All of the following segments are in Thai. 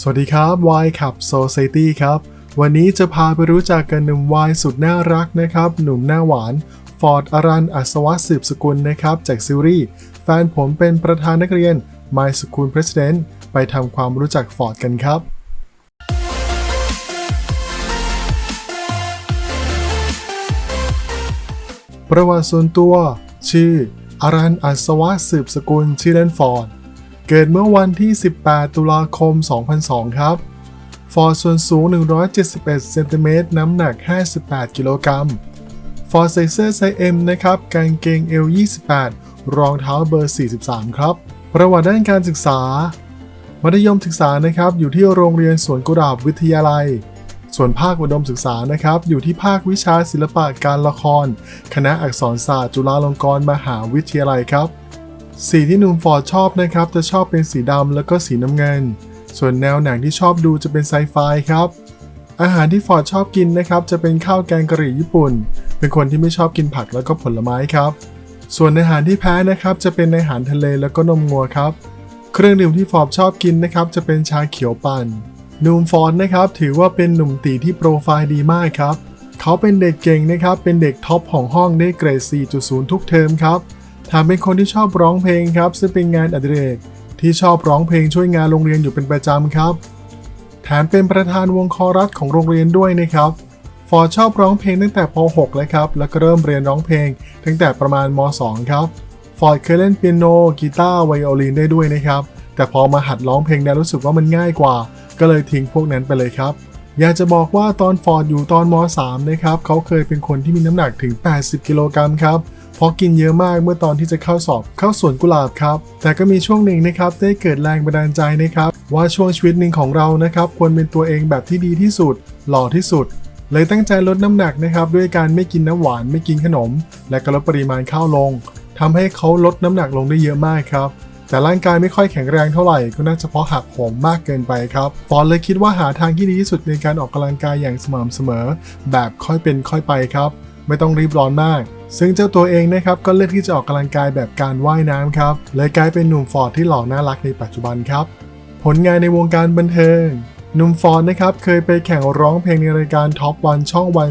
สวัสดีครับ Y ขับ Society ครับ วันนี้จะพาไปรู้จักกันหนุ่ม Y สุดน่ารักนะครับ หนุ่มหน้าหวาน ฟอร์ดอรันอัศวะสืบสกุลนะครับ จากซีรีส์แฟนผมเป็นประธานนักเรียน My School President ไปทำความรู้จักฟอร์ดกันครับประวัติส่วนตัว ชื่ออารันอัศวะสืบสกุลชื่อเล่นฟอร์ด เกิดเมื่อวันที่ 18 ตุลาคม 2002 ครับ ฟอร์ดส่วนสูง 171 เซนติเมตร น้ำหนัก 58 กิโลกรัม ฟอร์ดใส่เสื้อไซส์ M นะครับ กางเกง L 28 รองเท้าเบอร์ 43 ครับ ประวัติด้านการศึกษา มัธยมศึกษานะครับ อยู่ที่โรงเรียนสวนกุหลาบวิทยาลัย ส่วนภาคอุดมศึกษานะครับ อยู่ที่ภาควิชาศิลปะการละคร คณะอักษรศาสตร์ จุฬาลงกรณ์มหาวิทยาลัยครับ สีที่หนุ่มฟอร์ดชอบนะครับ จะชอบเป็นสีดำแล้วก็สีน้ำเงิน ส่วนแนวหนังที่ชอบดูจะเป็นไซไฟครับ อาหารที่ฟอร์ดชอบกินนะครับ จะเป็นข้าวแกงกะหรี่ญี่ปุ่น เป็นคนที่ไม่ชอบกินผักแล้วก็ผลไม้ครับ ส่วนอาหารที่แพ้นะครับ จะเป็นอาหารทะเลแล้วก็นมงัวครับ เครื่องดื่มที่ฟอร์ดชอบกินนะครับ จะเป็นชาเขียวปั่นหนุ่มฟอร์ดนะครับ ถือว่าเป็นหนุ่มตีที่โปรไฟล์ดีมากครับ เขาเป็นเด็กเก่งนะครับ เป็นเด็กท็อปของห้องได้เกรด 4.0 ทุกเทอมครับ แถมเป็นคนที่ชอบร้องเพลงครับ ซึ่งเป็นงานอดิเรกที่ชอบร้องเพลงช่วยงานโรงเรียนอยู่เป็นประจำครับ แถมเป็นประธานวงคอรัสของโรงเรียนด้วยนะครับ ฟอร์ดชอบร้องเพลงตั้งแต่ป .6 เลยครับ แล้วก็เริ่มเรียนร้องเพลงตั้งแต่ประมาณม .2 ครับ ฟอร์ดเคยเล่นเปียโน กีตาร์ ไวโอลินได้ด้วยนะครับ แต่พอมาหัดร้องเพลงแล้วรู้สึกว่ามันง่ายกว่า ก็เลยทิ้งพวกนั้นไปเลยครับ อยากจะบอกว่าตอนฟอร์ดอยู่ตอนม .3 นะครับเขาเคยเป็นคนที่มีน้ำหนักถึง 80 กิโลกรัมครับเพราะกินเยอะมากเมื่อตอนที่จะเข้าสอบเข้าสวนกุหลาบครับ แต่ก็มีช่วงหนึ่งนะครับได้เกิดแรงบันดาลใจนะครับ ว่าช่วงชีวิตหนึ่งของเรานะครับควรเป็นตัวเองแบบที่ดีที่สุด หล่อที่สุด เลยตั้งใจลดน้ำหนักนะครับด้วยการไม่กินน้ำหวานไม่กินขนม และก็ลดปริมาณข้าวลงทำให้เขาลดน้ำหนักลงได้เยอะมากครับ แต่ร่างกายไม่ค่อยแข็งแรงเท่าไหร่ก็น่าจะเพราะหักโหมมากเกินไปครับฟอนเลยคิดว่าหาทางที่ดีที่สุดในการออกกำลังกายอย่างสม่ำเสมอ แบบค่อยเป็นค่อยไปครับ ไม่ต้องรีบร้อนมาก ซึ่งเจ้าตัวเองนะครับก็เลือกที่จะออกกำลังกายแบบการว่ายน้ำครับเลยกลายเป็นหนุ่มฟอร์ดที่หล่อน่ารักในปัจจุบันครับ ผลงานในวงการบันเทิงหนุ่มฟอร์ดนะครับเคยไปแข่งร้องเพลงในรายการท็อปวันช่องวัน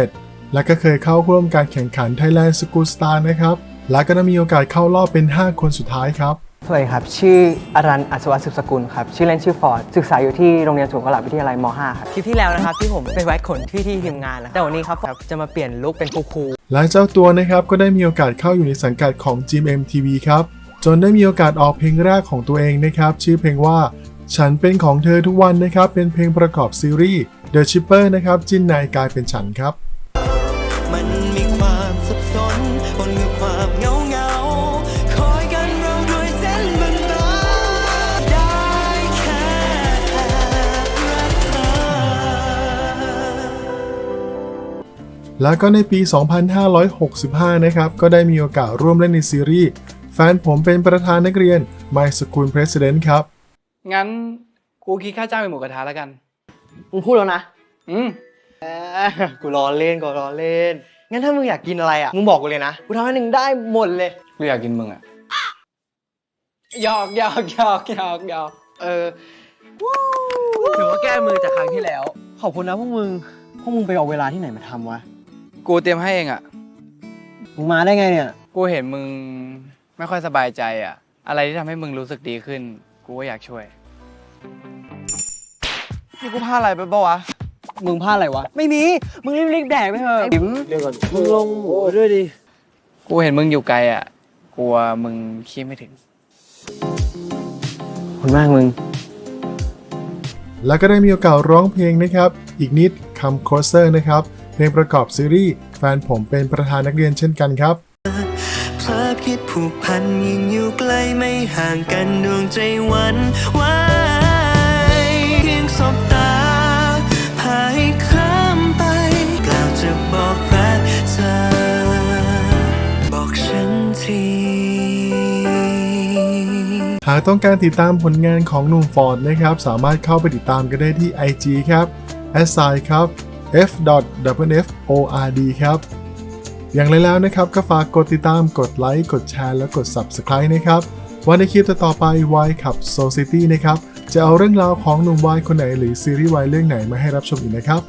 31 และก็เคยเข้าร่วมการแข่งขัน Thailand School Star นะครับ และก็ได้มีโอกาสเข้ารอบเป็น 5 คนสุดท้ายครับ สวัสดีครับ ชื่ออารันอัศวะสืบสกุลครับ ชื่อเล่นชื่อฟอร์ด ศึกษาอยู่ที่โรงเรียนสวนกุหลาบวิทยาลัยม .5 ครับคลิปที่แล้วนะครับที่ผมไปแว็กขนที่ที่ทีมงานนะแต่วันนี้ครับผมจะมาเปลี่ยนลุคเป็นคูลและเจ้าตัวนะครับก็ได้มีโอกาสเข้าอยู่ในสังกัดของ GMMTV ครับ จนได้มีโอกาสออกเพลงแรกของตัวเองนะครับ ชื่อเพลงว่า ฉันเป็นของเธอทุกวันนะครับ เป็นเพลงประกอบซีรีส์ The Shipper นะครับ จิ้นนายกลายเป็นฉันครับ แล้วก็ในปี 2565 นะครับ ก็ได้มีโอกาสร่วมเล่นในซีรีส์ แฟนผมเป็นประธานนักเรียน My School President ครับ งั้นกูคิดค่าจ้างเป็นหมูกระทะแล้วกัน มึงพูดแล้วนะ อืมเอ้ยกูรอเล่นกูรอเล่น งั้นถ้ามึงอยากกินอะไรอะ มึงบอกกูเลยนะ กูทำให้หนึ่งได้หมดเลย กูอยากกินมึงอะหยอกหยอกหยอกหยอกหยอกเออๆถือว่าแก้มือจากครั้งที่แล้ว ขอบคุณนะพวกมึง พวกมึงไปเอาเวลาที่ไหนมาทำวะ กูเตรียมให้เองอะมึงมาได้ไงเนี่ย กูเห็นมึงไม่ค่อยสบายใจอะอะไรที่ทำให้มึงรู้สึกดีขึ้น กูก็อยากช่วย นี่กูพลาดอะไรไปปะวะ มึงพลาดอะไรวะ ไม่มี มึงรีบๆแดกไปเถอะเดี๋ยวก่อนมึงลงหัวด้วยดิ กูเห็นมึงอยู่ไกลอะกลัวมึงคิดไม่ถึงขอบคุณมากมึง แล้วก็ได้มีโอกาสร้องเพลงนะครับ อีกนิดคำ Closer นะครับ เพลงประกอบซีรีส์แฟนผมเป็นประธานนักเรียนเช่นกันครับเพลิดคิดผูกพันยิ่งอยู่ใกล้ไม่ห่างกันดวงใจหวันไหวเพียงสบตาพาให้ข้ามไป กล่าวจะบอกรักเธอ บอกฉันทีหากต้องการติดตามผลงานของหนุ่มฟอร์ดนะครับ สามารถเข้าไปติดตามกันได้ที่ IG ครับ s i ครับ f w f o r d ครับ อย่างไรแล้วนะครับก็ฝากกดติดตามกดไลค์กดแชร์และกด Subscribe นะครับ วันในคลิปต่อไป Y ขับ Society นะครับ จะเอาเรื่องราวของหนุ่มวายคนไหนหรือซีรีส์วายเรื่องไหนมาให้รับชมอีกนะครับ